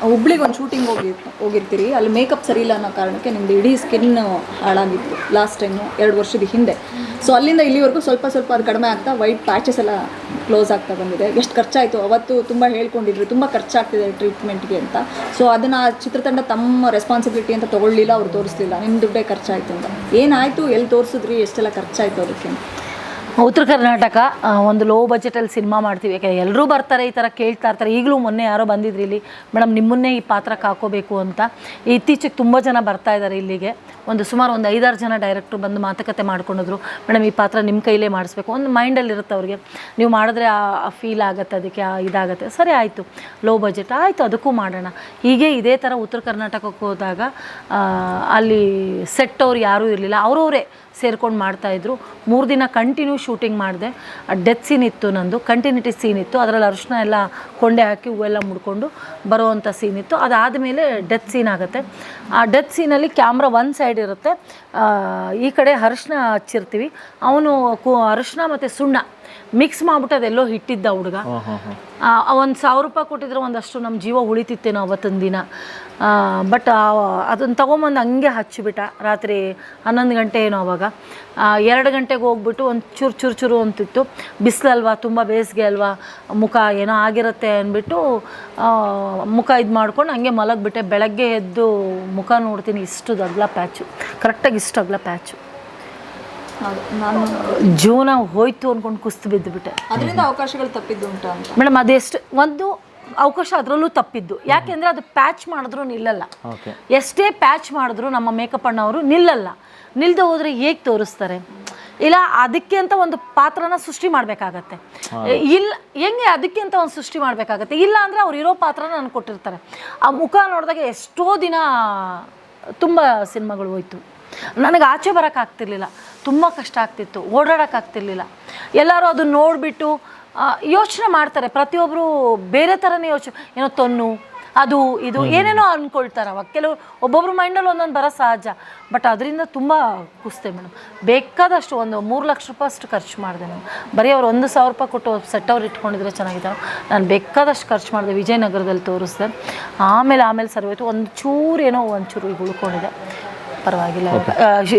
ಹುಬ್ಳಿಗೆ ಒಂದು ಶೂಟಿಂಗ್ ಹೋಗಿ ಹೋಗಿರ್ತೀರಿ. ಅಲ್ಲಿ ಮೇಕಪ್ ಸರಿ ಇಲ್ಲ ಅನ್ನೋ ಕಾರಣಕ್ಕೆ ನಿಮ್ದು ಇಡೀ ಸ್ಕಿನ್ ಹಾಳಾಗಿತ್ತು ಲಾಸ್ಟ್ ಟೈಮು ಎರಡು ವರ್ಷದ ಹಿಂದೆ. ಸೊ ಅಲ್ಲಿಂದ ಇಲ್ಲಿವರೆಗೂ ಸ್ವಲ್ಪ ಸ್ವಲ್ಪ ಅದು ಕಡಿಮೆ ಆಗ್ತಾ ವೈಟ್ ಪ್ಯಾಚಸ್ ಎಲ್ಲ ಕ್ಲೋಸ್ ಆಗ್ತಾ ಬಂದಿದೆ. ಎಷ್ಟು ಖರ್ಚಾಯಿತು? ಅವತ್ತು ತುಂಬ ಹೇಳ್ಕೊಂಡಿದ್ರು. ತುಂಬ ಖರ್ಚಾಗ್ತಿದೆ ಟ್ರೀಟ್ಮೆಂಟ್ಗೆ ಅಂತ. ಸೊ ಅದನ್ನು ಚಿತ್ರತಂಡ ತಮ್ಮ ರೆಸ್ಪಾನ್ಸಿಬಿಲಿಟಿ ಅಂತ ತೊಗೊಳ್ಳಿಲ್ಲ, ಅವ್ರು ತೋರಿಸ್ಲಿಲ್ಲ. ನಿಮ್ಮ ದುಡ್ಡೇ ಖರ್ಚಾಯಿತು ಅಂತ. ಏನಾಯಿತು? ಎಲ್ಲಿ ತೋರಿಸಿದ್ರಿ? ಎಷ್ಟೆಲ್ಲ ಖರ್ಚಾಯಿತು ಅದಕ್ಕೆ? ಉತ್ತರ ಕರ್ನಾಟಕ ಒಂದು ಲೋ ಬಜೆಟಲ್ಲಿ ಸಿನಿಮಾ ಮಾಡ್ತೀವಿ. ಯಾಕೆ ಎಲ್ಲರೂ ಬರ್ತಾರೆ, ಈ ಥರ ಕೇಳ್ತಾ ಇರ್ತಾರೆ. ಈಗಲೂ ಮೊನ್ನೆ ಯಾರೋ ಬಂದಿದ್ರು ಇಲ್ಲಿ. ಮೇಡಮ್, ನಿಮ್ಮನ್ನೇ ಈ ಪಾತ್ರಕ್ಕೆ ಹಾಕೋಬೇಕು ಅಂತ. ಇತ್ತೀಚೆಗೆ ತುಂಬ ಜನ ಬರ್ತಾ ಇದ್ದಾರೆ ಇಲ್ಲಿಗೆ. ಒಂದು ಸುಮಾರು ಒಂದು ಐದಾರು ಜನ ಡೈರೆಕ್ಟ್ರು ಬಂದು ಮಾತುಕತೆ ಮಾಡ್ಕೊಂಡಿದ್ರು. ಮೇಡಮ್, ಈ ಪಾತ್ರ ನಿಮ್ಮ ಕೈಲೇ ಮಾಡಿಸ್ಬೇಕು. ಒಂದು ಮೈಂಡಲ್ಲಿ ಇರುತ್ತೆ ಅವ್ರಿಗೆ. ನೀವು ಮಾಡಿದ್ರೆ ಆ ಫೀಲ್ ಆಗುತ್ತೆ, ಅದಕ್ಕೆ ಇದಾಗುತ್ತೆ. ಸರಿ, ಆಯಿತು. ಲೋ ಬಜೆಟ್ ಆಯಿತು, ಅದಕ್ಕೂ ಮಾಡೋಣ. ಹೀಗೆ ಇದೇ ಥರ ಉತ್ತರ ಕರ್ನಾಟಕಕ್ಕೆ ಹೋದಾಗ ಅಲ್ಲಿ ಸೆಟ್ ಅವ್ರು ಯಾರೂ ಇರಲಿಲ್ಲ. ಅವರವರೇ ಸೇರ್ಕೊಂಡು ಮಾಡ್ತಾಯಿದ್ರು ಮೂರು ದಿನ ಕಂಟಿನ್ಯೂ ಶೂಟಿಂಗ್ ಮಾಡಿದೆ. ಡೆತ್ ಸೀನ್ ಇತ್ತು ನಂದು. ಕಂಟಿನ್ಯೂಟಿ ಸೀನ್ ಇತ್ತು. ಅದರಲ್ಲಿ ಅರಿಶಿನ ಎಲ್ಲ ಕೊಂಡೆ ಹಾಕಿ ಹೂವೆಲ್ಲ ಮುಡ್ಕೊಂಡು ಬರೋವಂಥ ಸೀನ್ ಇತ್ತು. ಅದಾದಮೇಲೆ ಡೆತ್ ಸೀನ್ ಆಗುತ್ತೆ. ಆ ಡೆತ್ ಸೀನಲ್ಲಿ ಕ್ಯಾಮ್ರಾ ಒನ್ ಸೈಡ್ ಇರುತ್ತೆ. ಈ ಕಡೆ ಅರಿಶಿನ ಹಚ್ಚಿರ್ತೀವಿ. ಅವನು ಕು ಅರಿಶಿನ ಮತ್ತು ಸುಣ್ಣ. ಮಿಕ್ಸ್ ಮಾಡ್ಬಿಟ್ಟು ಅದೆಲ್ಲೋ ಹಿಟ್ಟಿದ್ದ ಹುಡುಗ. ಒಂದು ಸಾವಿರ ರೂಪಾಯಿ ಕೊಟ್ಟಿದ್ರೆ ಒಂದಷ್ಟು ನಮ್ಮ ಜೀವ ಉಳಿತಿತ್ತೇನೋ ಅವತ್ತೊಂದು ದಿನ. ಬಟ್ ಅದನ್ನು ತೊಗೊಂಬಂದು ಹಂಗೆ ಹಚ್ಚಿಬಿಟ್ಟ. ರಾತ್ರಿ ಹನ್ನೊಂದು ಗಂಟೆ ಏನೋ ಅವಾಗ. ಎರಡು ಗಂಟೆಗೆ ಹೋಗ್ಬಿಟ್ಟು ಒಂದು ಚೂರು ಚೂರು ಚೂರು ಅಂತಿತ್ತು. ಬಿಸಿಲಲ್ವಾ ತುಂಬ ಬೇಸಿಗೆ ಅಲ್ವಾ ಮುಖ ಏನೋ ಆಗಿರುತ್ತೆ ಅಂದ್ಬಿಟ್ಟು ಮುಖ ಇದು ಮಾಡ್ಕೊಂಡು ಹಂಗೆ ಮಲಗಿಬಿಟ್ಟೆ. ಬೆಳಗ್ಗೆ ಎದ್ದು ಮುಖ ನೋಡ್ತೀನಿ. ಇಷ್ಟು ಅಗಲ ಪ್ಯಾಚು. ಕರೆಕ್ಟಾಗಿ ಇಷ್ಟು ಅಗಲ ಪ್ಯಾಚು. ಹೌದು ನಾನು ಜೀವನ ಹೋಯ್ತು ಅಂದ್ಕೊಂಡು ಕುಸ್ತು ಬಿದ್ದುಬಿಟ್ಟೆ ಅದರಿಂದ ಅವಕಾಶಗಳು ತಪ್ಪಿದ್ದು ಉಂಟಾ ಅಂತ. ಮೇಡಮ್ ಅದೆಷ್ಟು ಒಂದು ಅವಕಾಶ ಅದರಲ್ಲೂ ತಪ್ಪಿದ್ದು. ಯಾಕೆಂದರೆ ಅದು ಪ್ಯಾಚ್ ಮಾಡಿದ್ರು ನಿಲ್ಲಲ್ಲ. ಓಕೆ ಎಷ್ಟೇ ಪ್ಯಾಚ್ ಮಾಡಿದ್ರು ನಮ್ಮ ಮೇಕಪ್ ಅಣ್ಣವರು ನಿಲ್ಲಲ್ಲ. ನಿಲ್ಲದೆ ಹೋದರೆ ಹೇಗೆ ತೋರಿಸ್ತಾರೆ? ಇಲ್ಲ ಅದಕ್ಕೆ ಅಂತ ಒಂದು ಪಾತ್ರನ ಸೃಷ್ಟಿ ಮಾಡಬೇಕಾಗತ್ತೆ. ಇಲ್ಲ ಹೆಂಗೆ ಅದಕ್ಕೆ ಅಂತ ಒಂದು ಸೃಷ್ಟಿ ಮಾಡಬೇಕಾಗತ್ತೆ? ಇಲ್ಲ ಅಂದರೆ ಅವ್ರು ಇರೋ ಪಾತ್ರನ ನಾನು ಕೊಟ್ಟಿರ್ತಾರೆ. ಆ ಮುಖ ನೋಡಿದಾಗ ಎಷ್ಟೋ ದಿನ ತುಂಬ ಸಿನಿಮಾಗಳು ಹೋಯ್ತು. ನನಗೆ ಆಚೆ ಬರೋಕ್ಕಾಗ್ತಿರ್ಲಿಲ್ಲ ತುಂಬ ಕಷ್ಟ ಆಗ್ತಿತ್ತು. ಓಡಾಡೋಕ್ಕಾಗ್ತಿರ್ಲಿಲ್ಲ ಎಲ್ಲರೂ ಅದನ್ನ ನೋಡಿಬಿಟ್ಟು ಯೋಚನೆ ಮಾಡ್ತಾರೆ. ಪ್ರತಿಯೊಬ್ಬರು ಬೇರೆ ಥರನೇ ಯೋಚನೆ ಏನೋ ತೊನ್ನು ಅದು ಇದು ಏನೇನೋ ಅಂದ್ಕೊಳ್ತಾರೆ ಅವಾಗ. ಕೆಲವು ಒಬ್ಬೊಬ್ರು ಮೈಂಡಲ್ಲಿ ಒಂದೊಂದು ಬರೋ ಸಹಜ. ಬಟ್ ಅದರಿಂದ ತುಂಬ ಕುಸ್ತೆ ಮೇಡಮ್ ಬೇಕಾದಷ್ಟು ಒಂದು ಮೂರು ಲಕ್ಷ ರೂಪಾಯಿ ಅಷ್ಟು ಖರ್ಚು ಮಾಡಿದೆ ನಾನು. ಬರೀ ಅವ್ರು ಒಂದು ಸಾವಿರ ರೂಪಾಯಿ ಕೊಟ್ಟು ಸೆಟ್ ಅವ್ರು ಇಟ್ಕೊಂಡಿದ್ರೆ ಚೆನ್ನಾಗಿದ್ದಾರೆ ನಾನು ಬೇಕಾದಷ್ಟು ಖರ್ಚು ಮಾಡಿದೆ ವಿಜಯನಗರದಲ್ಲಿ ತೋರಿಸ್ದೆ. ಆಮೇಲೆ ಆಮೇಲೆ ಸರಿ ಹೋಯ್ತು. ಒಂದು ಚೂರು ಏನೋ ಒಂಚೂರು ಈಗ ಉಳ್ಕೊಂಡಿದೆ. ಪರವಾಗಿಲ್ಲ.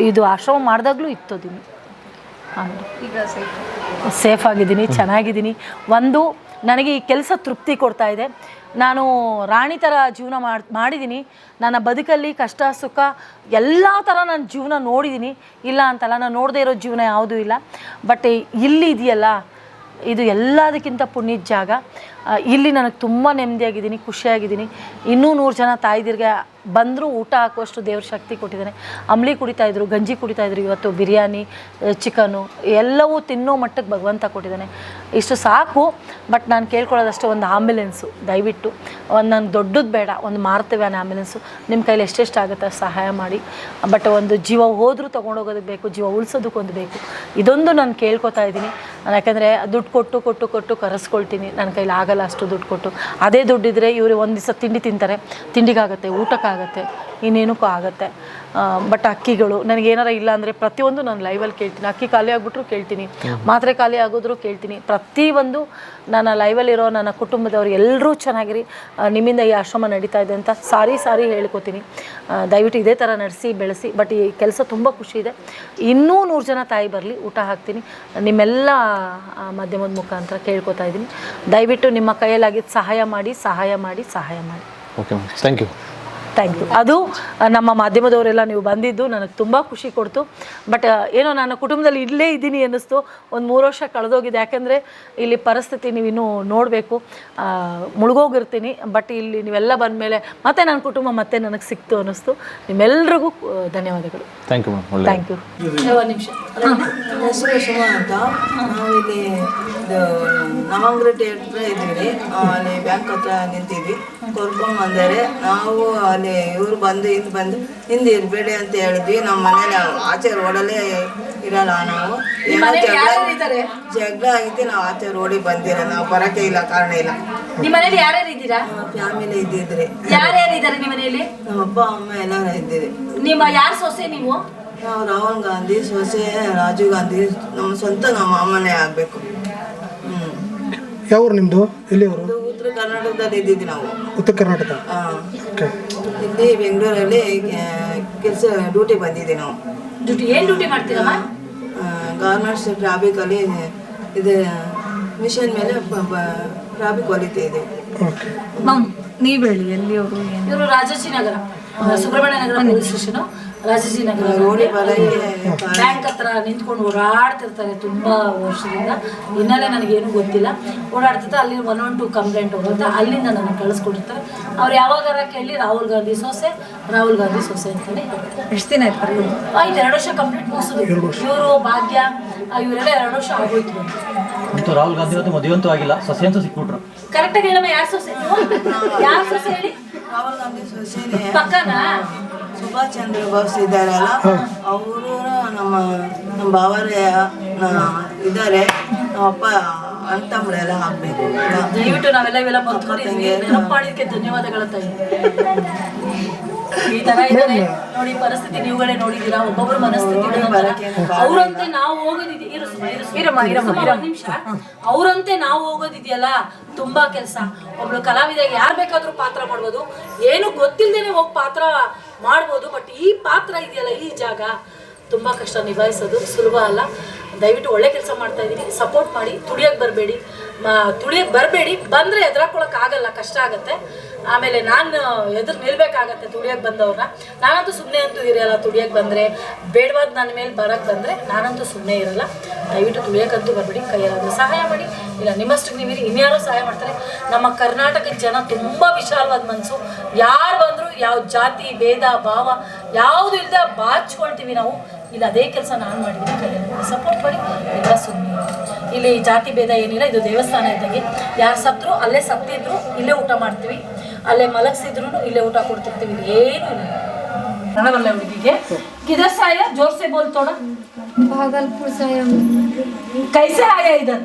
ಇದು ಆಶ್ರಮ ಮಾಡಿದಾಗ್ಲೂ ಇತ್ತು ದೀನಿ ಈಗ ಸೇಫ್ ಆಗಿದ್ದೀನಿ ಚೆನ್ನಾಗಿದ್ದೀನಿ. ಒಂದು ನನಗೆ ಈ ಕೆಲಸ ತೃಪ್ತಿ ಕೊಡ್ತಾ ಇದೆ. ನಾನು ರಾಣಿ ಥರ ಜೀವನ ಮಾಡಿ ಮಾಡಿದ್ದೀನಿ. ನನ್ನ ಬದುಕಲ್ಲಿ ಕಷ್ಟ ಸುಖ ಎಲ್ಲ ಥರ ನಾನು ಜೀವನ ನೋಡಿದ್ದೀನಿ. ಇಲ್ಲ ಅಂತಲ್ಲ ನಾನು ನೋಡದೇ ಇರೋ ಜೀವನ ಯಾವುದೂ ಇಲ್ಲ. ಬಟ್ ಇಲ್ಲಿ ಇದೆಯಲ್ಲ ಇದು ಎಲ್ಲದಕ್ಕಿಂತ ಪುಣ್ಯದ ಜಾಗ. ಇಲ್ಲಿ ನನಗೆ ತುಂಬ ನೆಮ್ಮದಿಯಾಗಿದ್ದೀನಿ, ಖುಷಿಯಾಗಿದ್ದೀನಿ. ಇನ್ನೂ ನೂರು ಜನ ತಾಯಿದಿರಿಗೆ ಬಂದರೂ ಊಟ ಹಾಕುವಷ್ಟು ದೇವ್ರ ಶಕ್ತಿ ಕೊಟ್ಟಿದ್ದಾನೆ. ಅಂಬ್ಲಿ ಕುಡಿತಾಯಿದ್ರು ಗಂಜಿ ಕುಡಿತಾಯಿದ್ರು ಇವತ್ತು, ಬಿರಿಯಾನಿ ಚಿಕನು, ಎಲ್ಲವೂ ತಿನ್ನೋ ಮಟ್ಟಕ್ಕೆ ಭಗವಂತ ಕೊಟ್ಟಿದ್ದಾನೆ. ಇಷ್ಟು ಸಾಕು, ಬಟ್ ನಾನು ಕೇಳ್ಕೊಳ್ಳೋದಷ್ಟು ಒಂದು ಆ್ಯಂಬುಲೆನ್ಸು ದಯವಿಟ್ಟು. ಒಂದು ನಾನು ದೊಡ್ಡದು ಬೇಡ, ಒಂದು ಮಾರ್ತೇವೆ ಅನ್ನೋ ಆ್ಯಂಬುಲೆನ್ಸು ನಿಮ್ಮ ಕೈಲಿ ಎಷ್ಟೆಷ್ಟು ಆಗುತ್ತೆ ಸಹಾಯ ಮಾಡಿ. ಬಟ್ ಒಂದು ಜೀವ ಹೋದರೂ ತೊಗೊಂಡೋಗೋದಕ್ಕೆ ಬೇಕು, ಜೀವ ಉಳಿಸೋದಕ್ಕೆ ಒಂದು ಬೇಕು. ಇದೊಂದು ನಾನು ಕೇಳ್ಕೊತಾ ಇದ್ದೀನಿ. ಯಾಕಂದರೆ ದುಡ್ಡು ಕೊಟ್ಟು ಕೊಟ್ಟು ಕೊಟ್ಟು ಕರೆಸ್ಕೊಳ್ತೀನಿ. ನನ್ನ ಕೈಲಿ ಆಗಲ್ಲ. ಅಷ್ಟು ದುಡ್ಡು ಕೊಟ್ಟು. ಅದೇ ದುಡ್ಡಿದ್ರೆ ಇವರು ಒಂದು ದಿವಸ ತಿಂಡಿ ತಿಂತಾರೆ. ತಿಂಡಿಗಾಗತ್ತೆ ಊಟಕ್ಕಾಗತ್ತೆ. ಇನ್ನೇನಕ್ಕೂ ಆಗುತ್ತೆ. ಬಟ್ ಅಕ್ಕಿಗಳು ನನಗೇನಾರ ಇಲ್ಲ ಅಂದರೆ ಪ್ರತಿಯೊಂದು ನಾನು ಲೈವಲ್ಲಿ ಕೇಳ್ತೀನಿ. ಅಕ್ಕಿ ಖಾಲಿ ಆಗಿಬಿಟ್ರು ಕೇಳ್ತೀನಿ. ಮಾತ್ರೆ ಖಾಲಿ ಆಗೋದ್ರು ಕೇಳ್ತೀನಿ. ಪ್ರತಿಯೊಂದು ನನ್ನ ಲೈವಲ್ಲಿರೋ ನನ್ನ ಕುಟುಂಬದವ್ರು ಎಲ್ಲರೂ ಚೆನ್ನಾಗಿರಿ. ನಿಮ್ಮಿಂದ ಈ ಆಶ್ರಮ ನಡೀತಾ ಇದೆ ಅಂತ ಸಾರಿ ಸಾರಿ ಹೇಳ್ಕೊತೀನಿ. ದಯವಿಟ್ಟು ಇದೇ ಥರ ನಡೆಸಿ ಬೆಳೆಸಿ ಬಟ್ ಈ ಕೆಲಸ ತುಂಬ ಖುಷಿ ಇದೆ. ಇನ್ನೂ ನೂರು ಜನ ತಾಯಿ ಬರಲಿ ಊಟ ಹಾಕ್ತೀನಿ. ನಿಮ್ಮೆಲ್ಲ ಮಾಧ್ಯಮದ ಮುಖಾಂತರ ಕೇಳ್ಕೊತಾ ಇದ್ದೀನಿ. ದಯವಿಟ್ಟು ನಿಮ್ಮ ಕೈಯಲ್ಲಾಗಿದ್ದು ಸಹಾಯ ಮಾಡಿ ಸಹಾಯ ಮಾಡಿ ಸಹಾಯ ಮಾಡಿ. Okay thank you thank you ಅದು ನಮ್ಮ ಮಾಧ್ಯಮದವರೆಲ್ಲ ನೀವು ಬಂದಿದ್ದು ನನಗೆ ತುಂಬ ಖುಷಿ ಕೊಡ್ತು. ಬಟ್ ಏನೋ ನನ್ನ ಕುಟುಂಬದಲ್ಲಿ ಇಲ್ಲೇ ಇದ್ದೀನಿ ಅನ್ನಿಸ್ತು. ಒಂದು ಮೂರು ವರ್ಷ ಕಳೆದೋಗಿದೆ. ಯಾಕೆಂದರೆ ಇಲ್ಲಿ ಪರಿಸ್ಥಿತಿ ನೀವು ಇನ್ನೂ ನೋಡಬೇಕು. ಮುಳುಗೋಗಿರ್ತೀನಿ. ಬಟ್ ಇಲ್ಲಿ ನೀವೆಲ್ಲ ಬಂದಮೇಲೆ ಮತ್ತೆ ನನ್ನ ಕುಟುಂಬ ಮತ್ತೆ ನನಗೆ ಸಿಕ್ತು ಅನ್ನಿಸ್ತು. ನಿಮ್ಮೆಲ್ಲರಿಗೂ ಧನ್ಯವಾದಗಳು. ಥ್ಯಾಂಕ್ ಯು ಮ್ಯಾಮ್ ಒಳ್ಳೆ ಥ್ಯಾಂಕ್ ಯು ನಿಮಿಷ. ಅಂತ. ನಾವು ಇಲ್ಲಿ ನವಂಗ್ರಟ್ಟಿ ಹತ್ರ ಇದ್ದೀವಿ. ಆ, ಅಲ್ಲಿ ಬ್ಯಾಂಕ್ ಹತ್ರ ನಿಂತಿದ್ವಿ. ಕರ್ಕೊಂಡ್ ಬಂದರೆ ನಾವು ಅಲ್ಲಿ ಇವ್ರು ಬಂದು ಇದು ಬಂದು ಹಿಂದೆ ಇರಬೇಡಿ ಅಂತ ಹೇಳಿದ್ವಿ. ನಮ್ಮ ಮನೇಲಿ ಆಚೆ ರೋಡಲ್ಲೇ ಇರಲ್ಲ ನಾವು. ಏನೋ ಜಗಳ ಜಗಳ ಆಗಿತ್ತು ನಾವು ಆಚೆ ರೋಡಿಗೆ ಬಂದಿರ ನಾವು ಬರಕ್ಕೆ ಇಲ್ಲ ಕಾರಣ ಇಲ್ಲ. ನಿಮ್ಮ ಮನೇಲಿ ಯಾರ್ಯಾರು ಇದ್ದೀರಾ? ಫ್ಯಾಮಿಲಿ ಇದ್ದಿದ್ರಿ. ಯಾರ್ಯಾರು ಇದ್ದಾರೆ ನಿಮ್ಮ ಮನೆಯಲ್ಲಿ ನಮ್ಮ ಅಪ್ಪ ಅಮ್ಮ ಎಲ್ಲರೂ ಇದ್ದೀರಿ. ನಿಮ್ಮ ಯಾರು ಸೊಸೆ ನೀವು? ನಾವು ರಾಹುಲ್ ಗಾಂಧಿ ಸೊಸೆ ರಾಜೀವ್ ಗಾಂಧಿ ನಮ್ಮ ಸ್ವಂತ ನಮ್ಮ ಅಮ್ಮನೇ ಆಗಬೇಕು. ಯಾವ ನಿಮ್ದು? ನಿಮ್ಮದು ಎಲ್ಲಿಯವರು ಉತ್ತರ ಕರ್ನಾಟಕದಲ್ಲಿ ಇದ್ದಿದ್ದು ನಾವು. ಉತ್ತರ ಕರ್ನಾಟಕ. ಆ, ಓಕೆ ಇಲ್ಲಿ ಬೆಂಗಳೂರಲ್ಲಿ ಕೆಲಸ ಡ್ಯೂಟಿ ಬಂದಿದ್ದೆ ನಾವು. ಡ್ಯೂಟಿ ಏನು ಡ್ಯೂಟಿ ಮಾಡ್ತೀರಮ್ಮ? ಗಾರ್ಮೆಂಟ್ಸ್ ಟ್ರಾಫಿಕಲ್ಲಿ ಇದು ಮಿಷನ್ ಮೇಲೆ ಟ್ರಾಫಿಕ್ ಹೊಲಿತಾ ಇದೆ. ಮ್ಯಾಮ್ ನೀವು ಹೇಳಿ ಎಲ್ಲಿ ಅವರು ಇವರು Rajajinagar Subramanya Nagar police station Rajajinagar Nagar bank ಹತ್ರ ನಿಂತ್ಕೊಂಡು ಓಡಾಡ್ತಿರ್ತಾರೆ ತುಂಬಾ ವರ್ಷದಿಂದ. ಹಿನ್ನೆಲೆ ನನಗೇನು ಗೊತ್ತಿಲ್ಲ. ಓಡಾಡ್ತಿರ್ತಾರೆ ಅಲ್ಲಿ ಒನ್ ಒನ್ ಟು ಕಂಪ್ಲೇಂಟ್ ಹೋಗುತ್ತೆ ಅಲ್ಲಿಂದ ನನಗೆ ಕಳಿಸ್ಕೊಟ್ಟಿರ್ತಾರೆ. ಅವ್ರು ಯಾವಾಗಾರ ಕೇಳಿ ರಾಹುಲ್ ಗಾಂಧಿ ಸೊಸೆ ರಾಹುಲ್ ಗಾಂಧಿ ಸೊಸೆ ಅಂತಲೇ ಎಷ್ಟು ದಿನ ಆಯ್ತು ಆಯ್ತು ಎರಡು ವರ್ಷ ಕಂಪ್ಲೀಟ್ ಮುಗಿಸಿದ್ರು ಇವರು ಭಾಗ್ಯ ಇವರೆಲ್ಲ ಎರಡು ವರ್ಷ ಆಗೋಯ್ತು. ಅಂತ ರಾಹುಲ್ ಗಾಂಧಿ ಅವತ್ತು ಮದುವೆ ಅಂತೂ ಆಗಿಲ್ಲ. ಸೊಸೆ ಅಂತ ಸಿಕ್ಬಿಟ್ರು. ಕರೆಕ್ಟಾಗಿ ಹೇಳಮ್ಮ ಯಾರು ಸೊಸೆ? ಯಾರು ಸೊಸೆ ಹೇಳಿ? ರಾಹುಲ್ ಗಾಂಧಿ ಸೊಸೆ ಪಕ್ಕನಾ? ಸುಭಾಷ್ ಚಂದ್ರ ಬೋಸ್ ಇದ್ದಾರಲ್ಲ ಅವರು ನಮ್ಮ ನಮ್ಮ ಭಾವರೇ ಇದ್ದಾರೆ. ನಮ್ಮಪ್ಪ ಅಂತಂಬಳೆಲ್ಲ ಹಾಕ್ಬೇಕು ದಯವಿಟ್ಟು ನಾವೆಲ್ಲ ಇವೆಲ್ಲ ನೆನಪು ಮಾಡಿದ್ದಕ್ಕೆ ಧನ್ಯವಾದಗಳ ತಾಯಿ. ಈ ತರ ಇದ್ದಾರೆ. ನೋಡಿ ಪರಿಸ್ಥಿತಿ ನೀವುಗಳೇ ನೋಡಿದೀರಾ ಒಬ್ಬೊಬ್ಬರ ಮನಸ್ಥಿತಿ ಅವರಂತೆ ನಾವು ನಿಮಿಷ ಅವರಂತೆ ನಾವು ಹೋಗೋದಿದೆಯಲ್ಲ? ತುಂಬಾ ಕೆಲಸ. ಒಬ್ಳು ಕಲಾವಿದಾಗ ಯಾರು ಬೇಕಾದ್ರೂ ಪಾತ್ರ ಮಾಡ್ಬೋದು. ಏನು ಗೊತ್ತಿಲ್ಲದೇನೆ ಹೋಗಿ ಪಾತ್ರ ಮಾಡ್ಬೋದು ಬಟ್ ಈ ಪಾತ್ರ ಇದೆಯಲ್ಲ ಈ ಜಾಗ ತುಂಬ ಕಷ್ಟ ನಿಭಾಯಿಸೋದು ಸುಲಭ ಅಲ್ಲ. ದಯವಿಟ್ಟು ಒಳ್ಳೆ ಕೆಲಸ ಮಾಡ್ತಾ ಇದ್ದೀನಿ ಸಪೋರ್ಟ್ ಮಾಡಿ. ತುಳಿಯೋಕೆ ಬರಬೇಡಿ. ತುಳಿಯೋಕೆ ಬರಬೇಡಿ. ಬಂದರೆ ಆಗಲ್ಲ. ಕಷ್ಟ ಆಗುತ್ತೆ. ಆಮೇಲೆ ನಾನು ಎದುರು ನಿಲ್ಬೇಕಾಗತ್ತೆ ತುಳಿಯೋಕೆ ಬಂದವ್ರನ್ನ ನಾನಂತೂ ಸುಮ್ಮನೆ ಅಂತೂ ಇರೋಲ್ಲ. ತುಳಿಯೋಕ್ಕೆ ಬಂದರೆ, ಬೇಡವಾದ ನನ್ನ ಮೇಲೆ ಬರೋಕ್ಕೆ ಬಂದರೆ ನಾನಂತೂ ಸುಮ್ಮನೆ ಇರಲ್ಲ. ದಯವಿಟ್ಟು ತುಳಿಯೋಕ್ಕಂತೂ ಬರಬೇಡಿ. ಕೈಯಲ್ಲಾದರೂ ಸಹಾಯ ಮಾಡಿ. ಇಲ್ಲ ನಿಮ್ಮಷ್ಟಕ್ಕೆ ನೀವಿರಿ. ಇನ್ಯಾರೋ ಸಹಾಯ ಮಾಡ್ತಾರೆ. ನಮ್ಮ ಕರ್ನಾಟಕದ ಜನ ತುಂಬ ವಿಶಾಲವಾದ ಮನಸ್ಸು ಯಾರು ಬಂದರೂ, ಯಾವ ಜಾತಿ, ಭೇದ, ಭಾವ, ಯಾವುದು ಇಲ್ಲದೆ ಬಾಚ್ಕೊಳ್ತೀವಿ ನಾವು. ಇಲ್ಲ ಅದೇ ಕೆಲಸ ನಾನು ಮಾಡಿದ್ದೀನಿ ಕೈಯಲ್ಲಿ ಸಪೋರ್ಟ್ ಮಾಡಿ ಎಲ್ಲ ಸುಮ್ಮನೆ ಇಲ್ಲಿ ಜಾತಿ ಭೇದ ಏನಿಲ್ಲ ಇದು ದೇವಸ್ಥಾನ ಇದ್ದಂಗೆ ಯಾರು ಸತ್ರು ಅಲ್ಲೇ ಸತ್ತಿದ್ರು ಇಲ್ಲೇ ಊಟ ಮಾಡ್ತೀವಿ ಅಲ್ಲೇ ಮಲಗಿಸಿದ್ರು ಇಲ್ಲೇ ಊಟ ಕೊಡ್ತಿರ್ತೀವಿ ಇಲ್ಲಿ ಏನೂ ಇಲ್ಲ ಕನ್ನಡವಲ್ಲ ಹುಡುಗಿಗೆ ಕಿಧರ್ ಸಾಯ ಜೋರ್ से बोल थोड़ा भागलपुर से हम कैसे आया इधर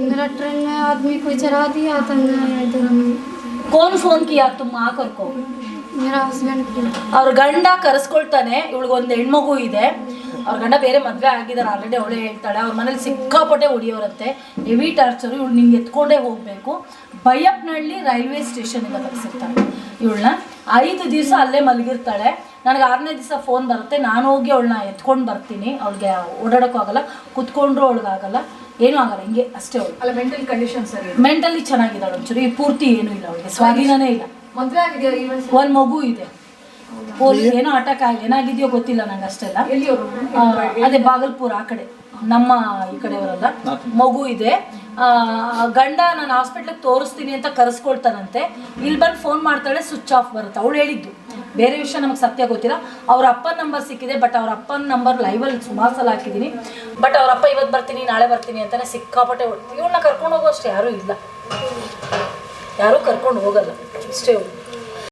मेरा ट्रेन में आदमी कोई चढ़ा दिया था मैं इधर हम कौन फोन किया तुम आकर को मेरा हस्बैंड को ಅವ್ರ ಗಂಡ ಕರೆಸ್ಕೊಳ್ತಾನೆ ಇವಳಿಗೊಂದು ಹೆಣ್ಮಗು ಇದೆ ಅವ್ರ ಗಂಡ ಬೇರೆ ಮದುವೆ ಆಗಿದ್ದಾರೆ ಆಲ್ರೆಡಿ ಅವಳೇ ಹೇಳ್ತಾಳೆ ಅವ್ರ ಮನೇಲಿ ಸಿಕ್ಕಾಪಟ್ಟೆ ಹೊಡಿಯೋರಂತೆ ಹೆವಿ ಟಾರ್ಚರು ಇವಳು ನಿಂಗೆ ಎತ್ಕೊಂಡೇ ಹೋಗಬೇಕು ಬೈಯಪ್ಪನಹಳ್ಳಿ ರೈಲ್ವೆ ಸ್ಟೇಷನಿಂದ ಕರೆಸಿರ್ತಾಳೆ ಇವಳನ್ನ ಐದು ದಿವಸ ಅಲ್ಲೇ ಮಲಗಿರ್ತಾಳೆ ನನಗೆ ಆರನೇ ದಿವಸ ಫೋನ್ ಬರುತ್ತೆ ನಾನು ಹೋಗಿ ಅವಳನ್ನ ಎತ್ಕೊಂಡು ಬರ್ತೀನಿ ಅವಳಿಗೆ ಓಡಾಡೋಕ್ಕೂ ಆಗಲ್ಲ ಕುತ್ಕೊಂಡ್ರು ಅವಳಿಗಾಗಲ್ಲ ಏನೂ ಆಗಲ್ಲ ಹಿಂಗೆ ಅಷ್ಟೇ ಅವಳು. ಅಲ್ಲ ಮೆಂಟಲ್ ಕಂಡೀಷನ್ ಸರಿ ಮೆಂಟಲಿ ಚೆನ್ನಾಗಿದ್ದಾಳೆ ಒಂಚೂರು ಈ ಪೂರ್ತಿ ಏನೂ ಇಲ್ಲ ಅವಳಿಗೆ ಸ್ವಾಧೀನನೇ ಇಲ್ಲ. ಮದುವೆ ವರ್ಷ ಒಂದ್ ಮಗು ಇದೆ. ಪೊಲೀಸ್ ಏನೋ ಅಟ್ಯಾಕ್ ಆಗಿ ಏನಾಗಿದೆಯೋ ಗೊತ್ತಿಲ್ಲ ನಂಗೆ ಅಷ್ಟೆಲ್ಲ. ಆ, ಅದೇ ಬಾಗಲ್ಪುರ ಆ ಕಡೆ ನಮ್ಮ ಈ ಕಡೆಯವರಲ್ಲ. ಮಗು ಇದೆ. ಆ, ಗಂಡ ನಾನು ಹಾಸ್ಪಿಟ್ಲಿಗೆ ತೋರಿಸ್ತೀನಿ ಅಂತ ಕರೆಸ್ಕೊಳ್ತಾನಂತೆ. ಇಲ್ಲಿ ಬಂದು ಫೋನ್ ಮಾಡ್ತಾಳೆ ಸ್ವಿಚ್ ಆಫ್ ಬರುತ್ತೆ. ಅವಳು ಹೇಳಿದ್ದು. ಬೇರೆ ವಿಷಯ ನಮಗೆ ಸತ್ಯ ಗೊತ್ತಿಲ್ಲ. ಅವ್ರ ಅಪ್ಪನ ನಂಬರ್ ಸಿಕ್ಕಿದೆ ಬಟ್ ಅವ್ರ ಅಪ್ಪನ ನಂಬರ್ ಲೈವಲ್ಲಿ ಸುಮಾರು ಸಲ ಹಾಕಿದ್ದೀನಿ. ಬಟ್ ಅವ್ರ ಅಪ್ಪ ಇವತ್ತು ಬರ್ತೀನಿ ನಾಳೆ ಬರ್ತೀನಿ ಅಂತಾನೆ ಸಿಕ್ಕಾಪಟ್ಟೆ ಇವಳನ್ನ ಕರ್ಕೊಂಡು ಹೋಗೋ ಅಷ್ಟೇ ಯಾರೂ ಇಲ್ಲ. ಯಾರೂ ಕರ್ಕೊಂಡು ಹೋಗಲ್ಲ. ಇಷ್ಟೇ